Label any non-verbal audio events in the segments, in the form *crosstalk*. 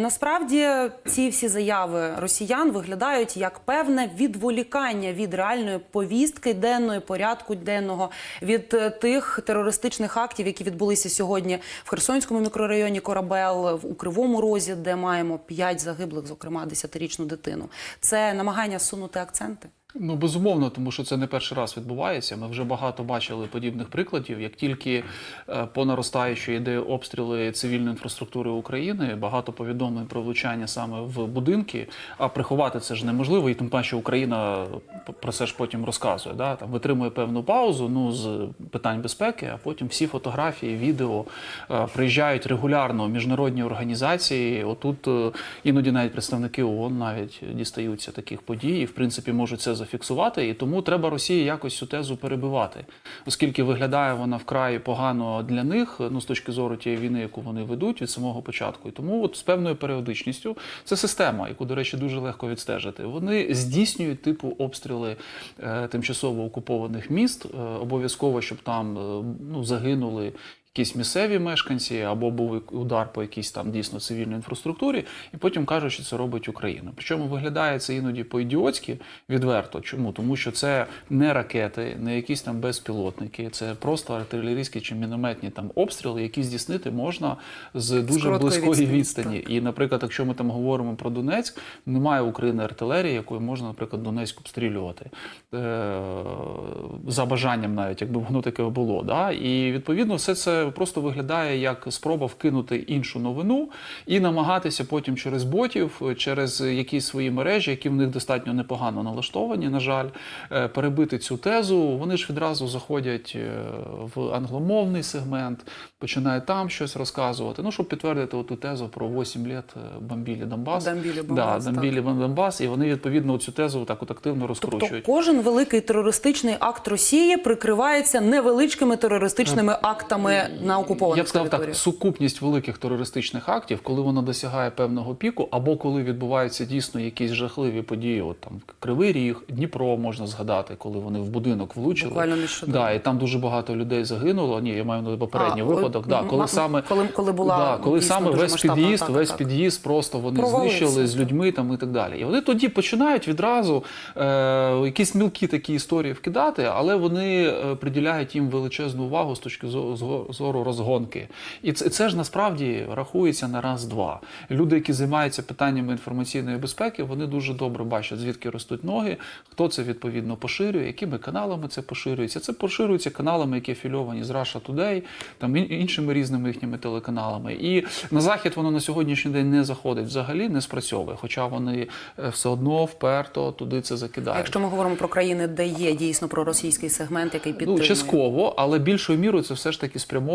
Насправді ці всі заяви росіян виглядають як певне відволікання від реальної повістки денної порядку денного від е, тих терористичних актів, які відбулися сьогодні в Херсонському мікрорайоні Корабел, у Кривому Розі, де маємо п'ять загиблих, зокрема десятирічну дитину. Це намагання сунути акценти. Ну, безумовно, тому що це не перший раз відбувається. Ми вже багато бачили подібних прикладів. Як тільки е, по наростаючій йде обстріли цивільної інфраструктури України, багато повідомлень про влучання саме в будинки, а приховати це ж неможливо, і тим паче Україна про це ж потім розказує. Да? Там витримує певну паузу ну, з питань безпеки, а потім всі фотографії, відео е, приїжджають регулярно міжнародні організації. Отут е, іноді навіть представники ООН навіть дістаються таких подій, і в принципі можуть це зафіксувати. І тому треба Росії якось цю тезу перебивати, оскільки виглядає вона вкрай погано для них, ну з точки зору тієї війни, яку вони ведуть від самого початку. І тому от з певною періодичністю це система, яку, до речі, дуже легко відстежити. Вони здійснюють типу обстріли е, тимчасово окупованих міст. Е, обов'язково, щоб там е, ну загинули якісь місцеві мешканці, або був удар по якійсь там дійсно цивільній інфраструктурі, і потім кажуть, що це робить Україна. Причому виглядає це іноді по-ідіотськи відверто. Чому? Тому що це не ракети, не якісь там безпілотники, це просто артилерійські чи мінометні там обстріли, які здійснити можна з дуже короткої близької відстані, відстані. І, наприклад, якщо ми там говоримо про Донецьк, немає України артилерії, якою можна, наприклад, Донецьк обстрілювати е- за бажанням, навіть якби воно таке було. Да? І відповідно все це просто виглядає як спроба вкинути іншу новину і намагатися потім через ботів, через якісь свої мережі, які в них достатньо непогано налаштовані, на жаль, е, перебити цю тезу. Вони ж відразу заходять е, в англомовний сегмент, починають там щось розказувати. Ну, щоб підтвердити ту тезу про 8 літ е, бомбілі Донбас. Бомбілі да, Донбас, так. Донбас, і вони відповідно цю тезу так от активно Тобто розкручують. кожен великий терористичний акт Росії прикривається невеличкими терористичними актами на окупованих Я б сказав так, сукупність великих терористичних актів, коли вона досягає певного піку, або коли відбуваються дійсно якісь жахливі події, от там Кривий Ріг, Дніпро можна згадати, коли вони в будинок влучили. Буквально. Да, і там дуже багато людей загинуло. Ні, я маю на попередній А, випадок. о, Да, коли м- саме коли- коли була да, коли саме весь під'їзд, атака, весь так. під'їзд просто вони знищили з людьми там і так далі. І вони тоді починають відразу е, якісь мілкі такі історії вкидати, але вони е, приділяють їм величезну увагу з точки зо- зго- зору розгонки. І це, це ж насправді рахується на раз-два. Люди, які займаються питаннями інформаційної безпеки, вони дуже добре бачать, звідки ростуть ноги, хто це відповідно поширює, якими каналами це поширюється. Це поширюється каналами, які афільовані з Russia Today, там іншими різними їхніми телеканалами. І на захід воно на сьогоднішній день не заходить взагалі, не спрацьовує. Хоча вони е, все одно вперто туди це закидають. якщо ми говоримо про країни, де є дійсно проросійський сегмент, який Ну, підтримує частково, але більшою мірою це все ж таки спрямовано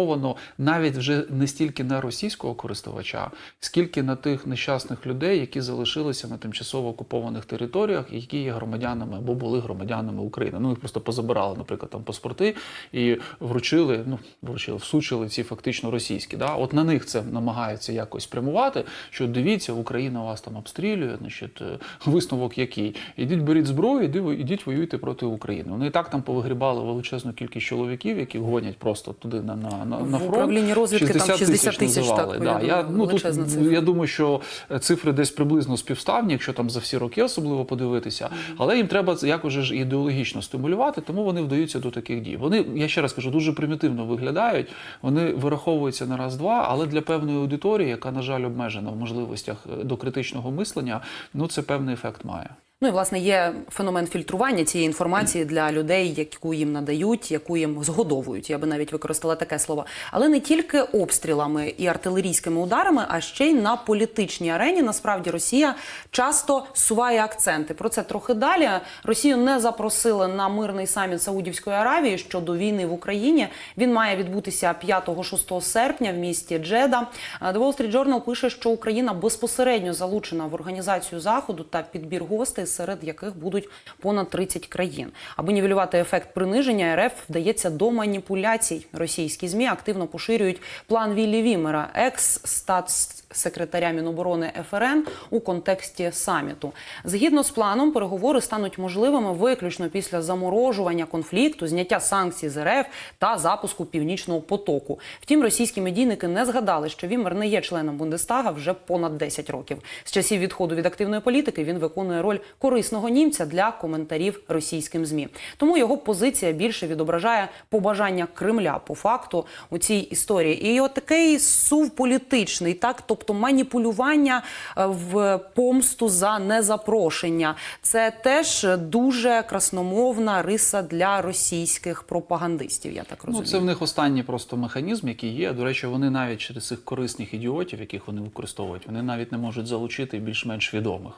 навіть вже не стільки на російського користувача, скільки на тих нещасних людей, які залишилися на тимчасово окупованих територіях, які є громадянами або були громадянами України. Ну їх просто позабирали, наприклад, там паспорти і вручили, ну вручили, всучили ці фактично російські. Да? От на них це намагається якось спрямувати. Що дивіться, Україна вас там обстрілює, значить, е, висновок який? Ідіть беріть зброю, іди, ідіть воюйте проти України. Вони і так там повигрібали величезну кількість чоловіків, які гонять просто туди на, на, на, на В фронт. управлінні розвідки там 60 тисяч, називали. так, да. Я, ну, тут, цифра. я думаю, що цифри десь приблизно співставні, якщо там за всі роки особливо подивитися. Але їм треба це якось же ж ідеологічно стимулювати, тому вони вдаються до таких дій. Вони, я ще раз кажу, дуже примітивно виглядають. Вони вираховуються на раз-два, але для певної аудиторії, яка, на жаль, обмежена в можливостях е, до критичного мислення, ну це певний ефект має. Ну і власне є феномен фільтрування цієї інформації для людей, яку їм надають, яку їм згодовують. Я би навіть використала таке слово. Але не тільки обстрілами і артилерійськими ударами, а ще й на політичній арені. Насправді Росія часто суває акценти. Про це трохи далі. Росію не запросили на мирний саміт Саудівської Аравії щодо війни в Україні. Він має відбутися 5-6 серпня в місті Джеда. The Wall Street Journal пише, що Україна безпосередньо залучена в організацію заходу та підбір гостей серед яких будуть понад 30 країн. Аби нівелювати ефект приниження, РФ вдається до маніпуляцій. Російські змі активно поширюють план Віллі Вімера, екс-статс-секретаря Міноборони ФРН у контексті саміту. Згідно з планом, переговори стануть можливими виключно після заморожування конфлікту, зняття санкцій з РФ та запуску північного потоку. Втім, російські медійники не згадали, що Вімер не є членом Бундестага вже понад 10 років. З часів відходу від активної політики він виконує роль корисного німця для коментарів російським змі. Тому його позиція більше відображає побажання Кремля по факту у цій історії. І от такий сув політичний, так тобто маніпулювання е, в помсту за незапрошення. Це теж дуже красномовна риса для російських пропагандистів. Я так розумію. Ну, це в них останній просто механізм, який є. До речі, вони навіть через цих корисних ідіотів, яких вони використовують, вони навіть не можуть залучити більш-менш відомих.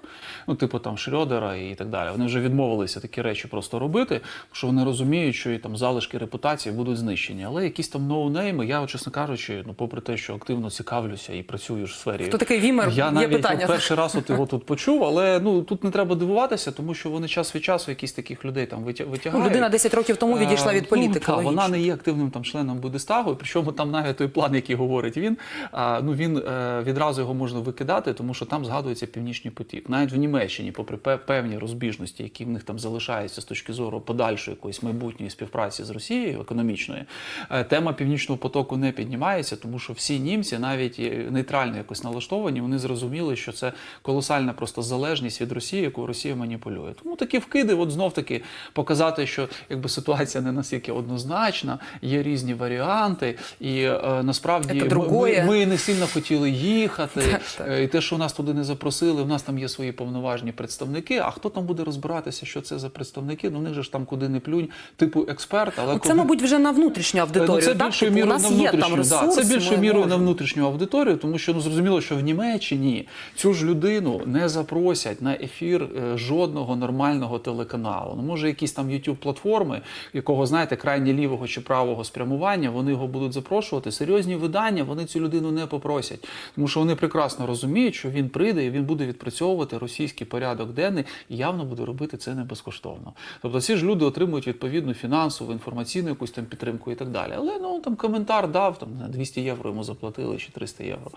Ну, типу там Шрёдера і так далі. Вони вже відмовилися такі речі просто робити, що вони розуміють, що і там залишки репутації будуть знищені. Але якісь там ноунейми, я, чесно кажучи, ну, попри те, що активно цікавлюся і працюю ж в сфері. Хто такий Вімер? Я Є навіть питання. перший раз от його тут почув, але ну тут не треба дивуватися, тому що вони час від часу якісь таких людей там Ну, витягають. людина 10 років тому відійшла від Е, політики. Ну, вона не є активним там членом Бундестагу, і причому там навіть той план, який говорить він, ну він е, відразу його можна викидати, тому що там згадується північний потік. Навіть в Німеччині, попри певні розбіжності, які в них там залишаються з точки зору подальшої якоїсь майбутньої співпраці з Росією економічної, е, тема північного потоку не піднімається, тому що всі німці, навіть е, нейтрально якось налаштовані, вони зрозуміли, що це колосальна просто залежність від Росії, яку Росія маніпулює. Тому такі вкиди, от знов таки показати, що якби ситуація не настільки однозначна, є різні варіанти, і е, насправді ми, ми, не сильно хотіли їхати. *laughs* Е, І те, що нас туди не запросили, в нас там є свої повноважні представники. А хто там буде розбиратися, що це за представники? Ну в них же ж там куди не плюнь, типу експерт, але Ну, коли- Це, мабуть, вже на внутрішню Ну, аудиторію. це так? більшою Типу, мірою на є там внутрішню, ресурс. да, це більшою мірою на внутрішню аудиторію, тому що ну зрозуміло, що в Німеччині цю ж людину не запросять на ефір е, жодного нормального телеканалу. Ну може, якісь там youtube платформи, якого знаєте, крайні лівого чи правого спрямування, вони його будуть запрошувати. Серйозні видання вони цю людину не попросять, тому що вони прекрасно розуміють, що він прийде і він буде відпрацьовувати російський порядок денний і явно буде робити це не безкоштовно. Тобто ці ж люди отримують відповідну фінансову, інформаційну якусь там підтримку і так далі. Але ну там коментар дав там на 200 євро йому заплатили чи 300 євро.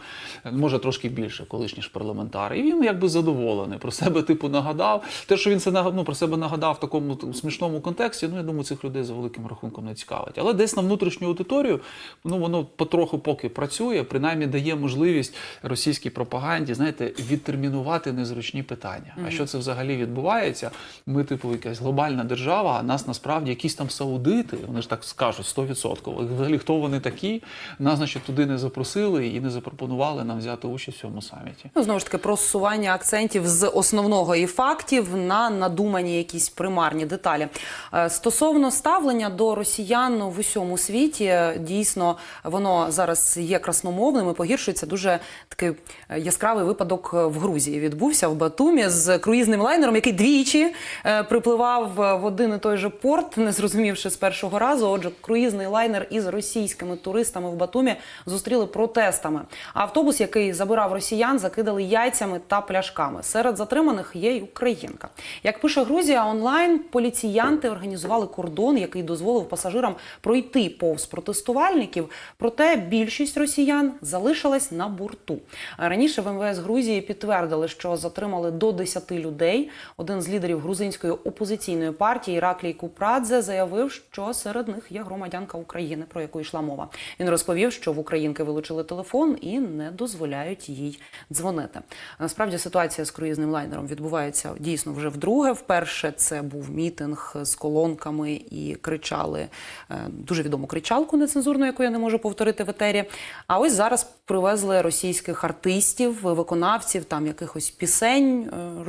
Може трошки більше, колишній ж парламентар. І він якби задоволений. Про себе типу нагадав. Те, що він це ну, про себе нагадав в такому там, смішному контексті, ну я думаю, цих людей за великим рахунком не цікавить. Але десь на внутрішню аудиторію, ну воно потроху поки працює, принаймні дає можливість російській пропаганді, знаєте, відтермінувати незручні питання. А що це взагалі відбувається? Ми, типу, якась глобальна держава, а нас насправді якісь там саудити, вони ж так скажуть 100%. І Взагалі, хто вони такі? Нас, значить, туди не запросили і не запропонували нам взяти участь в цьому саміті. Ну, знову ж таки, просування акцентів з основного і фактів на надумані якісь примарні деталі. Е, Стосовно ставлення до росіян в усьому світі, дійсно воно зараз є красномовним і погіршується дуже такий е, яскравий випадок в Грузії. Відбувся в Батумі з круїзним лайнером, який двічі е, припливав е, в один і той же порт, не зрозумівши з першого разу. Отже, круїзний лайнер із російськими туристами в Батумі зустріли протестами. А автобус, який забирав росіян, закидали яйцями та пляшками. Серед затриманих є й українка. Як пише Грузія онлайн, поліціянти організували кордон, який дозволив пасажирам пройти повз протестувальників. Проте більшість росіян залишилась на борту. Раніше в МВС Грузії підтвердили, що затримали до 10 людей. Один з лідерів грузинської опозиційної партії Іраклій Купрадзе заявив, що серед них є громадянка України, про яку йшла мова. Він розповів, що в українки вилучили телефон і не дозволяють їй дзвонити. Насправді ситуація з круїзним лайнером відбувається дійсно вже вдруге. Вперше це був мітинг з колонками і кричали е, дуже відому кричалку нецензурну, яку я не можу повторити в етері. А ось зараз привезли російських артистів, виконавців, там якихось пісень е,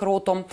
російських ротом.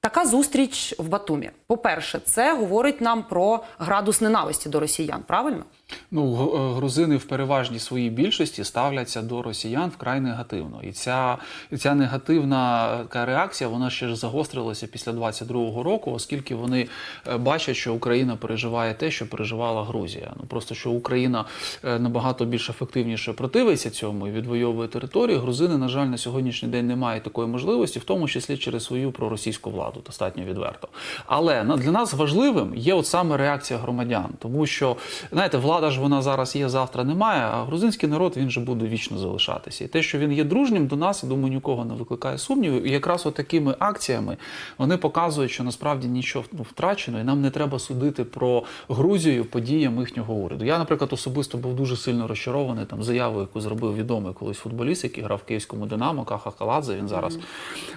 Така зустріч в Батумі. По-перше, це говорить нам про градус ненависті до росіян. Правильно? Ну, е, грузини в переважній своїй більшості ставляться до росіян вкрай негативно. І ця, і ця негативна така реакція вона ще ж загострилася після 22-го року, оскільки вони е, бачать, що Україна переживає те, що переживала Грузія. Ну просто що Україна е, набагато більш ефективніше противиться цьому і відвоює території. Грузини, на жаль, на сьогоднішній день не мають такої можливості, в тому числі через свою проросійську владу, достатньо відверто. Але для нас важливим є от саме реакція громадян, тому що знаєте, влада ж вона зараз є, завтра немає. А грузинський народ він же буде вічно залишатися. І те, що він є дружнім до нас, я думаю, нікого не викликає сумнівів. І якраз от такими акціями вони показують, що насправді нічого ну, втрачено, і нам не треба судити про Грузію подіям їхнього уряду. Я, наприклад, особисто був дуже сильно розчарований там заявою, яку зробив відомий колись футболіст, який грав в київському Динамо, Каха Каладзе. Він зараз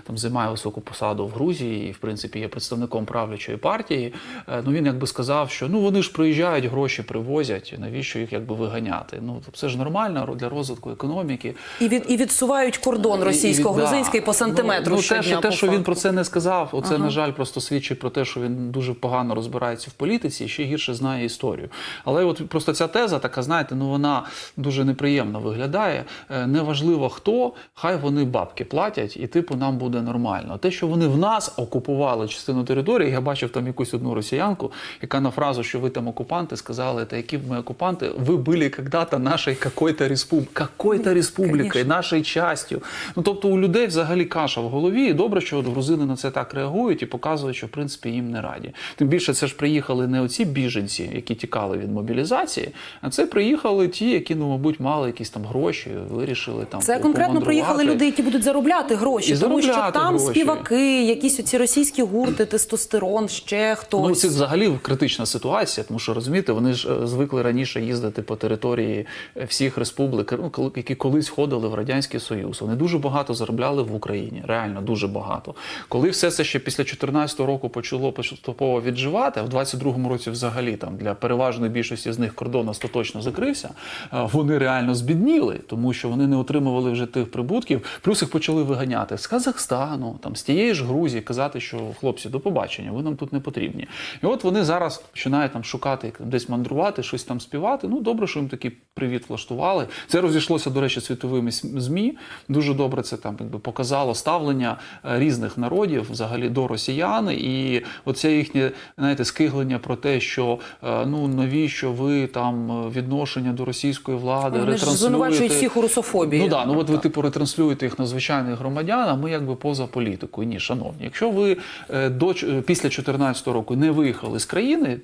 там займає високу посаду в Грузії і, в принципі, є представником правлячої партії. Е, Ну він якби сказав, що ну вони ж приїжджають, гроші привозять. Навіщо їх якби виганяти? Ну тобто це ж нормально для розвитку економіки. І від і відсувають кордон російсько-грузинський по сантиметру. Ну, ну, те, що, те, що він про це не сказав, оце, на жаль, просто свідчить про те, що він дуже погано розбирається в політиці і ще гірше знає історію. Але от просто ця теза така, знаєте, ну вона дуже неприємно виглядає. Е, Неважливо хто, хай вони бабки платять, і типу нам буде нормально. Те, що вони в нас окупували частину території, я бачив там якусь одну росіянку, яка на фразу, що ви там окупанти, сказали, та які ми окупанти, ви були когда-то нашої какой-то республіки, какой-то республікою, нашою частю. Ну тобто у людей взагалі каша в голові. І добре, що грузини на це так реагують і показують, що в принципі їм не раді. Тим більше це ж приїхали не оці біженці, які тікали від мобілізації, а це приїхали ті, які ну мабуть мали якісь там гроші, вирішили там Це конкретно приїхали люди, які будуть заробляти гроші, І тому що там гроші. співаки, якісь оці російські гурти, тестостерон, ще хтось. Ну, це взагалі критична ситуація, тому що розумієте, вони ж е, звикли раніше їздити по території е, всіх республік, ну, які колись входили в радянський союз. Вони дуже багато заробляли в Україні, реально дуже багато. Коли все це ще після 14 року почало поступово відживати, в 22-му році взагалі там для переважної більшості з них кордон остаточно закрився. е, Вони реально збідніли, тому що вони не отримували вже тих прибутків. Плюс їх почали виганяти з Казахстану, там з тієї ж Грузії, казати, що хлопці, до побачення, ви нам тут не потрібні. І от вони зараз починають там шукати, десь мандрувати, щось там співати. Ну добре, що їм такий привіт влаштували. Це розійшлося, до речі, світовими змі. Дуже добре це там якби показало ставлення е, різних народів взагалі до росіян. І оце їхнє знаєте, скиглення про те, що е, ну навіщо ви там е, відношення до російської влади Вони ретранслюєте. звинувачують всіх у русофобії. Ну да, ну от ви типу ретранслюєте їх на звичайних громадян, а ми якби поза політикою. Ні, шановні, якщо ви до після 2014 року не виїхали з країни.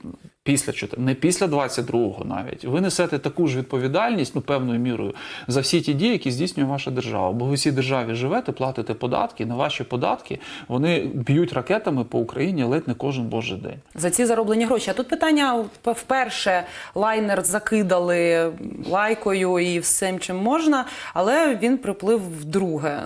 Після не після 22-го навіть ви несете таку ж відповідальність, ну певною мірою, за всі ті дії, які здійснює ваша держава. Бо ви в цій державі живете, платите податки. На ваші податки вони б'ють ракетами по Україні ледь не кожен божий день. За ці зароблені гроші. А тут питання вперше лайнер закидали лайкою і всім чим можна, але він приплив вдруге.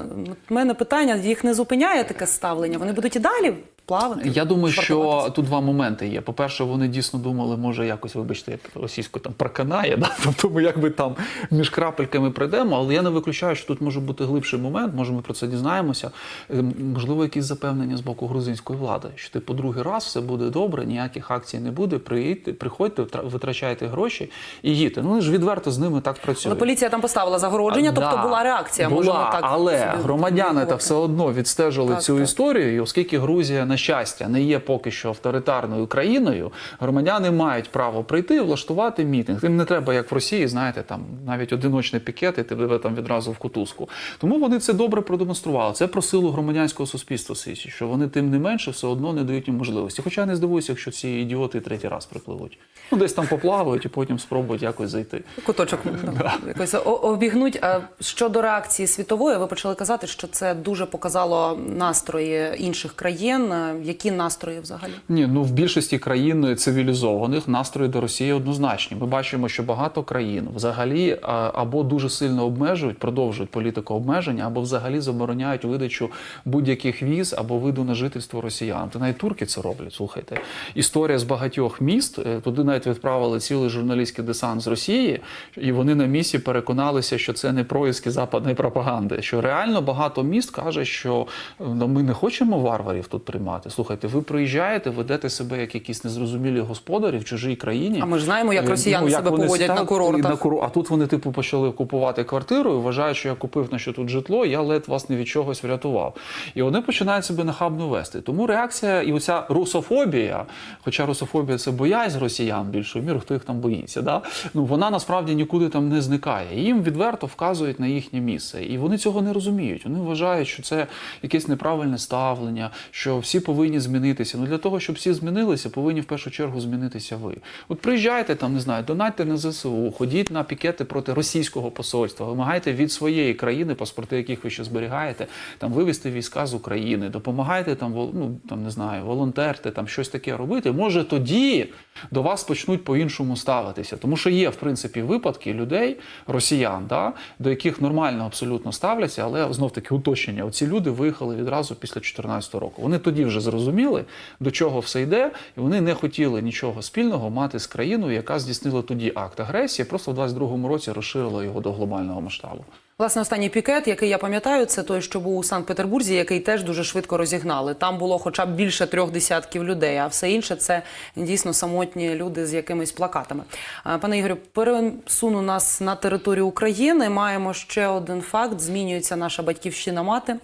У мене питання: їх не зупиняє таке ставлення. Вони будуть і далі плавати. Я думаю, що тут два моменти є. По-перше, вони дійсно думали, може якось, вибачте, як російську там проканає, *laughs* да? тобто ми якби там між крапельками прийдемо, але я не виключаю, що тут може бути глибший момент, може ми про це дізнаємося. Ем, Можливо, якісь запевнення з боку грузинської влади, що типу другий раз все буде добре, ніяких акцій не буде, приїдьте, приходьте, витрачайте гроші і їдьте. Ну вони ж відверто з ними так працюють. Але поліція там поставила загородження, тобто Да, була реакція. Була, можемо так але громадяни та все одно відстежили Так, цю так. історію. І оскільки Грузія, на щастя, не є поки що авторитарною країною, громадяни мають право прийти і влаштувати мітинг. Їм не треба, як в Росії, знаєте, там навіть одиночний пікет, і тебе там відразу в кутузку. Тому вони це добре продемонстрували. Це про силу громадянського суспільства свідчить, що вони тим не менше все одно не дають їм можливості. Хоча я не здивуюся, якщо ці ідіоти третій раз припливуть. Ну десь там поплавають і потім спробують якось зайти. Куточок *laughs* якось обігнуть. А щодо реакції світової, ви почали казати, що це дуже показало настрої інших країн. Е, Які настрої взагалі? Ні, ну в більшості країн цивілізованих настрої до Росії однозначні. Ми бачимо, що багато країн взагалі або дуже сильно обмежують, продовжують політику обмеження, або взагалі забороняють видачу будь-яких віз або виду на жительство росіян. Та навіть турки це роблять. Слухайте, історія з багатьох міст. е, Туди навіть відправили цілий журналістський десант з Росії, і вони на місці переконалися, що це не проїзки западної пропаганди. Що реально багато міст каже, що е, ну, ми не хочемо варварів тут приймати. Сприймати. Слухайте, ви приїжджаєте, ведете себе як якісь незрозумілі господарі в чужій країні. А ми ж знаємо, як Е, росіяни себе вони поводять на стали- курортах. на куру- А тут вони, типу, почали купувати квартиру і вважають, що я купив на що тут житло, я ледь вас не від чогось врятував. І вони починають себе нахабно вести. Тому реакція і оця русофобія, хоча русофобія це боязнь росіян більшою мірою, хто їх там боїться, да? ну вона насправді нікуди там не зникає. Їм відверто вказують на їхнє місце. І вони цього не розуміють. Вони вважають, що це якесь неправильне ставлення, що всі повинні змінитися. Ну для того, щоб всі змінилися, повинні в першу чергу змінитися ви. От приїжджайте там, не знаю, донатьте на ЗСУ, ходіть на пікети проти російського посольства, вимагайте від своєї країни, паспорти яких ви ще зберігаєте, там вивести війська з України, допомагайте там, ну там не знаю, волонтерте, там щось таке робити. Може тоді до вас почнуть по-іншому ставитися. Тому що є, в принципі, випадки людей, росіян, да, до яких нормально абсолютно ставляться, але знов таки уточнення. Оці люди виїхали відразу після 2014 року. Вони тоді вже зрозуміли, до чого все йде, і вони не хотіли нічого спільного мати з країною, яка здійснила тоді акт агресії, просто в 22-му році розширила його до глобального масштабу. Власне, останній пікет, який я пам'ятаю, це той, що був у Санкт-Петербурзі, який теж дуже швидко розігнали. Там було хоча б більше трьох десятків людей, а все інше це дійсно самотні люди з якимись плакатами. Пане Ігорю, пересуну нас на територію України. Маємо ще один факт: змінюється наша батьківщина мати.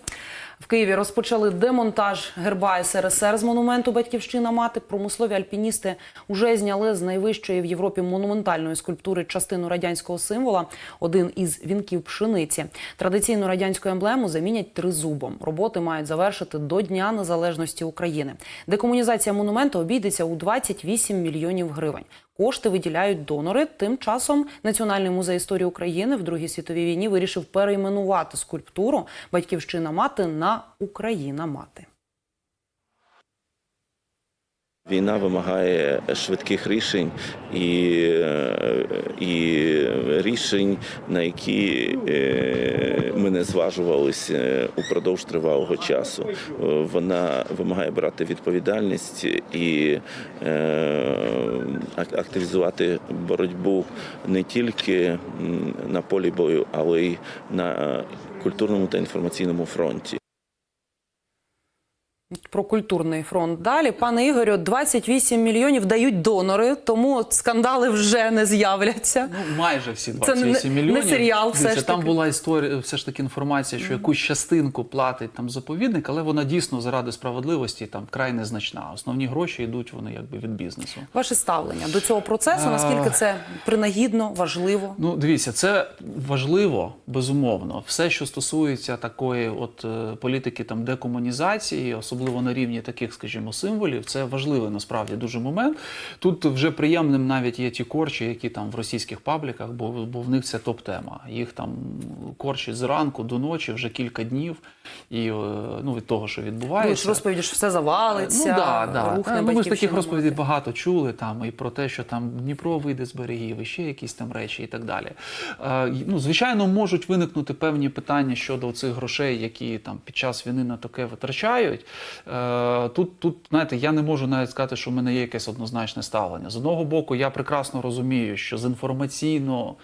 В Києві розпочали демонтаж герба СРСР з монументу Батьківщина мати. Промислові альпіністи вже зняли з найвищої в Європі монументальної скульптури частину радянського символа, один із вінків пшениці. Традиційну радянську емблему замінять тризубом. Роботи мають завершити до Дня Незалежності України. Декомунізація монументу обійдеться у 28 мільйонів гривень. Кошти виділяють донори. Тим часом Національний музей історії України в Другій світовій війні вирішив перейменувати скульптуру Батьківщина мати на Україна мати. Війна вимагає швидких рішень і, е, і рішень, на які е, не зважувалися упродовж тривалого часу. Е, Вона вимагає брати відповідальність і е, активізувати боротьбу не тільки на полі бою, але й на культурному та інформаційному фронті. Про культурний фронт далі. Пане Ігорю, 28 мільйонів дають донори, тому скандали вже не з'являться. Ну, майже всі Це 28 не- не мільйонів. серіал, все ж там таки. була історія, все ж таки інформація, що якусь частинку платить там заповідник, але вона дійсно заради справедливості там край незначна. Основні гроші йдуть вони якби від бізнесу. Ваше ставлення до цього процесу, наскільки це принагідно, важливо? Ну, дивіться, це важливо, безумовно. Все, що стосується такої от е, політики там декомунізації, особливо на рівні таких, скажімо, символів, це важливий насправді дуже момент. Тут вже приємним навіть є ті корчі, які там в російських пабліках, бо, бо в них це топ-тема. Їх там корчі зранку до ночі вже кілька днів, і е, ну від того, що Ну, відбувається. розповіді, що все завалиться, Ну, да, да. рухне Та, ну, ми ж таких розповідей багато чули там і про те, що там Дніпро вийде з берегів, і ще якісь там речі і так далі. Е, ну, звичайно, можуть виникнути певні питання щодо цих грошей, які там під час війни на таке витрачають. Е, тут, тут, знаєте, я не можу навіть сказати, що в мене є якесь однозначне ставлення. З одного боку, я прекрасно розумію, що з інформаційно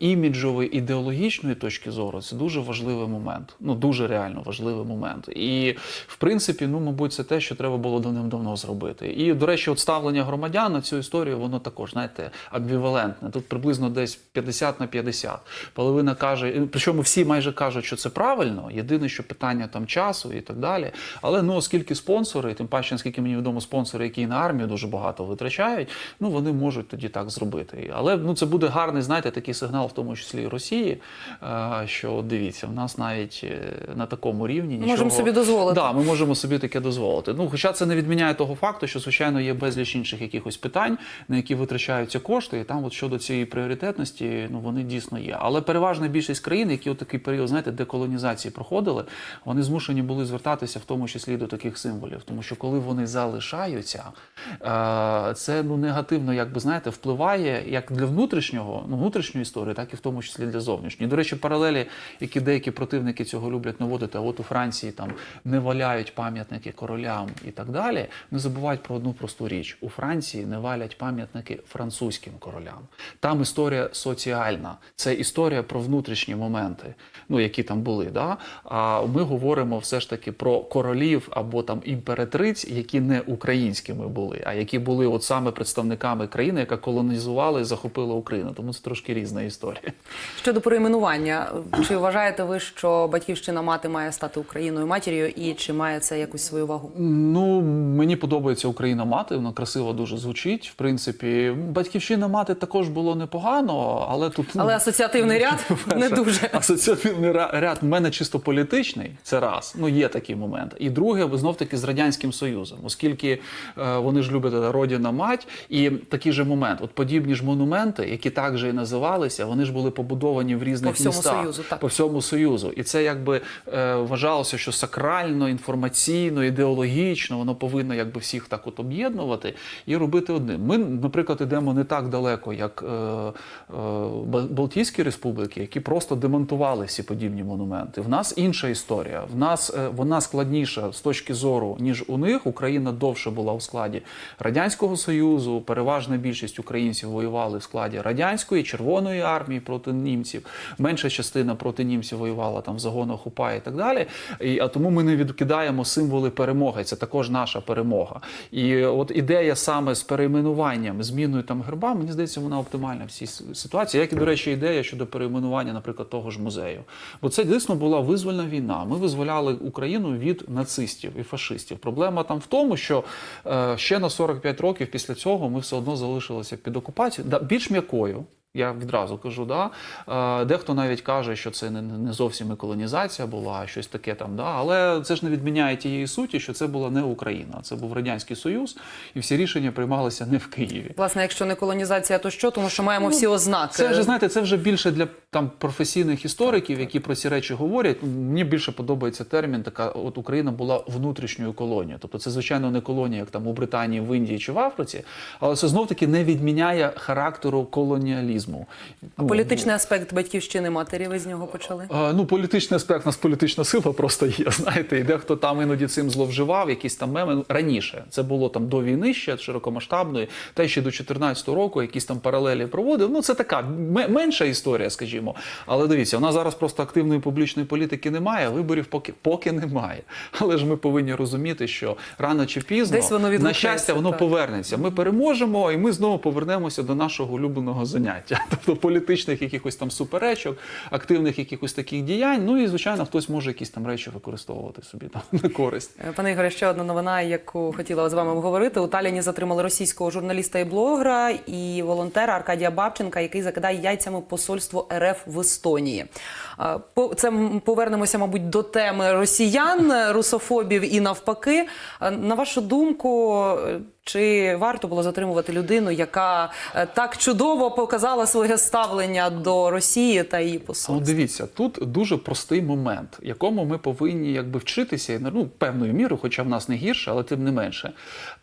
іміджової ідеологічної точки зору це дуже важливий момент. Ну дуже реально важливий момент. І в принципі, ну мабуть, це те, що треба було давним-давно зробити. І до речі, от ставлення громадян на цю історію, воно також знаєте амбівалентне. Тут приблизно десь 50 на 50. Половина каже, причому всі майже кажуть, що це правильно. Єдине, що питання там часу і так далі. Але ну оскільки спонсори, тим паче, наскільки мені відомо, спонсори, які на армію дуже багато витрачають, ну вони можуть тоді так зробити. Але ну це буде гарний, знаєте, такий сигнал, в тому числі і Росії, е, що дивіться, в нас навіть е, на такому рівні нічого... можемо собі дозволити. Да, ми можемо собі таке дозволити. Ну, хоча це не відміняє того факту, що звичайно є безліч інших якихось питань, на які витрачаються кошти, і там, от щодо цієї пріоритетності, ну вони дійсно є. Але переважна більшість країн, які от такий період, знаєте, деколонізації проходили, вони змушені були звертатися в тому числі до таких символів, тому що коли вони залишаються, е, це ну негативно, якби знаєте, впливає як для внутрішнього, ну внутрішньої історії, так і в тому числі для зовнішньої. До речі, паралелі, які деякі противники цього люблять наводити, а от у Франції там не валяють пам'ятники королям і так далі. Не забувають про одну просту річ: у Франції не валять пам'ятники французьким королям. Там історія соціальна, це історія про внутрішні моменти, ну які там були. Да? А ми говоримо все ж таки про королів або там імператриць, які не українськими були, а які були от саме представниками країни, яка колонізувала і захопила Україну. Тому це трошки різна історія. Щодо перейменування, чи вважаєте ви, що батьківщина мати має стати Україною матір'ю, і чи має це якусь свою вагу? Ну, мені подобається Україна мати, вона красиво дуже звучить. В принципі, батьківщина мати також було непогано, але тут ну, Але асоціативний ряд *laughs* не дуже. Асоціативний ряд в мене чисто політичний, це раз. Ну є такий момент. І друге, знов таки з радянським союзом, оскільки е, вони ж люблять родина мать, і такий же момент. От подібні ж монументи, які так же і називалися, вони ж були побудовані в різних По всьому містах, Союзу, так. по всьому союзу. І це якби е, вважалося, що сакрально, інформаційно, ідеологічно воно повинно якби всіх так от об'єднувати і робити одним. Ми, наприклад, йдемо не так далеко, як е, е, Балтійські республіки, які просто демонтували всі подібні монументи. В нас інша історія. В нас е, вона складніша з точки зору, ніж у них. Україна довше була у складі радянського союзу. Переважна більшість українців воювали в складі радянської червоної армії проти німців. Менша частина проти німців воювала там в загонах УПА і так далі. І, а тому ми не відкидаємо символи перемоги. Це також наша перемога. І от ідея саме з перейменуванням, зміною там герба, мені здається, вона оптимальна в цій ситуації. Як і, до речі, ідея щодо перейменування, наприклад, того ж музею. Бо це дійсно була визвольна війна. Ми визволяли Україну від нацистів і фашистів. Проблема там в тому, що е, ще на 45 років після цього ми все одно залишилися під окупацією, більш м'якою. Я відразу кажу, да. Е, Дехто навіть каже, що це не, зовсім і колонізація була, а щось таке там. Да. Але це ж не відміняє тієї суті, що це була не Україна, це був Радянський Союз, і всі рішення приймалися не в Києві. Власне, якщо не колонізація, то що? Тому що маємо всі ознаки. Ну, Це вже знаєте, це вже більше для там професійних істориків, які про ці речі говорять. Мені більше подобається термін. Така от Україна була внутрішньою колонією. Тобто, це звичайно не колонія, як там у Британії, в Індії чи в Африці, але це знов таки не відміняє характеру колоніалізму. А політичний аспект батьківщини матері ви з нього почали? Ну, політичний аспект, у нас політична сила просто є. *laughs* Знаєте, і дехто там іноді цим зловживав, якісь там меми Ну, раніше. Це було там до війни ще широкомасштабної, та ще до 2014 року якісь там паралелі проводив. Ну, це така менша історія, скажімо. Але дивіться, у нас зараз просто активної публічної політики немає, виборів поки поки немає. Але ж ми повинні розуміти, що рано чи пізно Десь воно на щастя воно так. повернеться. Ми переможемо, і ми знову повернемося до нашого улюбленого заняття, *laughs* тобто політичних якихось там суперечок, активних якихось таких діянь. Ну і звичайно, хтось може якісь там речі використовувати собі там на користь. Е, Пане Ігоре, ще одна новина, яку хотіла з вами обговорити. У Таліні затримали російського журналіста і блогера і волонтера Аркадія Бабченка, який закидає яйцями посольство РФ в Естонії. Е, Це повернемося, мабуть, до теми росіян, русофобів і навпаки. Е, На вашу думку, чи варто було затримувати людину, яка е, так чудово показала своє ставлення до Росії та її Ну, дивіться, тут дуже простий момент, якому ми повинні якби вчитися, ну, певною мірою, хоча в нас не гірше, але тим не менше.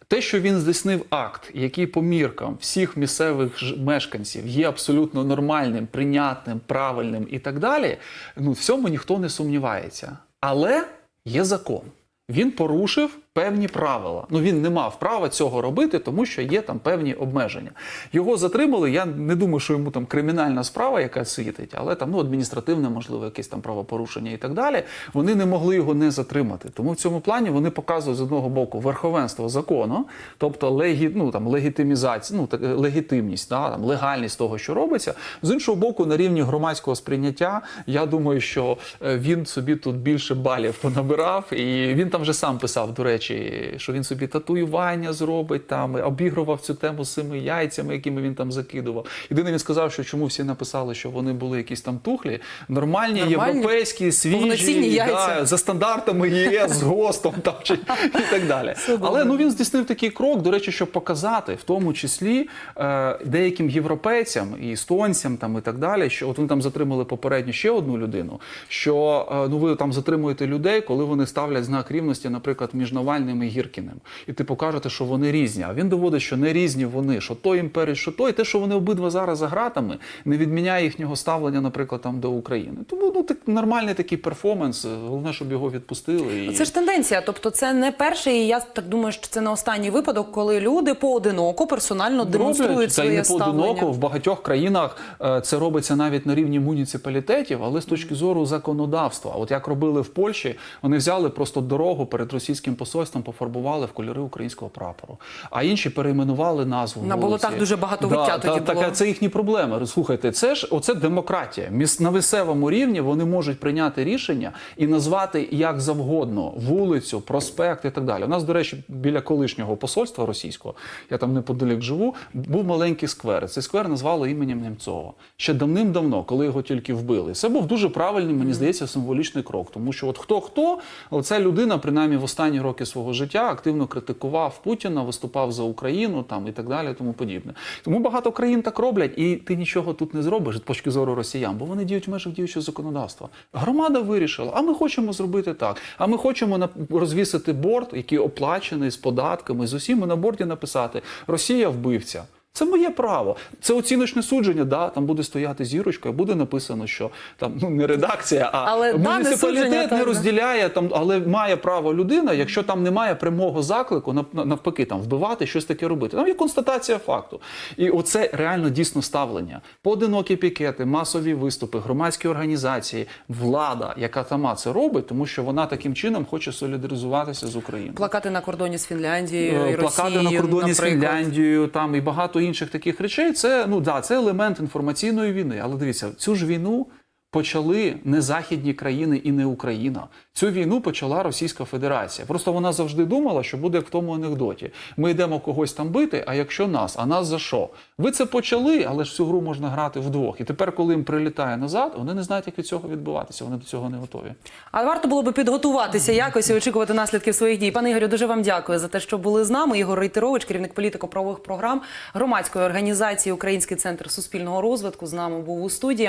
Те, що він здійснив акт, який по міркам всіх місцевих мешканців є абсолютно нормальним, прийнятним, правильним і так далі, ну в цьому ніхто не сумнівається. Але є закон. Він порушив певні правила. Ну він не мав права цього робити, тому що є там певні обмеження. Його затримали. Я не думаю, що йому там кримінальна справа, яка світить, але там ну адміністративне, можливо, якесь там правопорушення і так далі. Вони не могли його не затримати. Тому в цьому плані вони показують з одного боку верховенство закону, тобто легі, ну, там, легітимізацію, ну так, легітимність, да, там, легальність того, що робиться. З іншого боку, на рівні громадського сприйняття, я думаю, що е, він собі тут більше балів понабирав, і він там вже сам писав, до речі, що він собі татуювання зробить, там обігрував цю тему з цими яйцями, якими він там закидував. Єдине, він сказав, що чому всі написали, що вони були якісь там тухлі, нормальні, Нормальні, європейські, свіжі, яйця. Да, за стандартами ЄС з ГОСТом там чи і так далі. Але ну він здійснив такий крок, до речі, щоб показати, в тому числі е, деяким європейцям і естонцям там і так далі, що от вони там затримали попередньо ще одну людину. Що е, ну ви там затримуєте людей, коли вони ставлять знак рівності, наприклад, між Навальним Навальним і Гіркіним. І типу кажете, що вони різні. А він доводить, що не різні вони, що той імперець, що той, і те, що вони обидва зараз за гратами, не відміняє їхнього ставлення, наприклад, там до України. Тому ну так нормальний такий перформанс. Головне, щоб його відпустили. І... Це ж тенденція. Тобто, це не перший, і я так думаю, що це не останній випадок, коли люди поодиноко персонально демонструють Роблять, та й своє не поодиноко. В багатьох країнах е, це робиться навіть на рівні муніципалітетів, але з точки зору законодавства. От як робили в Польщі, вони взяли просто дорогу перед російським посольством, пофарбували в кольори українського прапору. А інші перейменували назву. На вулиці. болотах дуже багато виття та, тоді та, було. Це їхні проблеми. Слухайте, це ж оце демократія. Міс- На місцевому рівні вони можуть прийняти рішення і назвати як завгодно вулицю, проспект і так далі. У нас, до речі, біля колишнього посольства російського, я там неподалік живу, був маленький сквер. Цей сквер назвали іменем Немцова. Ще давним-давно, коли його тільки вбили. Це був дуже правильний, мені здається, символічний крок. Тому що от хто хто, але ця людина, принаймні в останні роки свого життя, активно критикував Путіна, виступав за Україну там і так далі, тому подібне. Тому багато країн так роблять, і ти нічого тут не зробиш з точки зору росіян, бо вони діють в межах діючого законодавства. Громада вирішила, а ми хочемо зробити так. А ми хочемо на- розвісити борт, який оплачений з податками, з усім, на борті написати Росія вбивця. Це моє право. Це оціночне судження. Да, там буде стояти зірочка, буде написано, що там ну не редакція, а Але муніципалітет так, не розділяє там, але має право людина, якщо там немає прямого заклику, нав- навпаки, там вбивати, щось таке робити. Там є констатація факту. І оце реально дійсно ставлення. Поодинокі пікети, масові виступи, громадські організації, влада, яка сама це робить, тому що вона таким чином хоче солідаризуватися з Україною. Плакати на кордоні з Фінляндією і Е, плакати Росією, на кордоні з. Фінляндією, там і багато інших таких речей. Це ну да, це елемент інформаційної війни. Але дивіться, цю ж війну почали не західні країни і не Україна. Цю війну почала Російська Федерація. Просто вона завжди думала, що буде як в тому анекдоті. Ми йдемо когось там бити, а якщо нас, а нас за що? Ви це почали, але ж цю гру можна грати вдвох. І тепер, коли їм прилітає назад, вони не знають, як від цього відбуватися. Вони до цього не готові. А варто було би підготуватися якось і очікувати наслідків своїх дій. Пане Ігорю, дуже вам дякую за те, що були з нами. Ігор Рейтерович, керівник політико-правових програм громадської організації Український центр суспільного розвитку, з нами був у студії.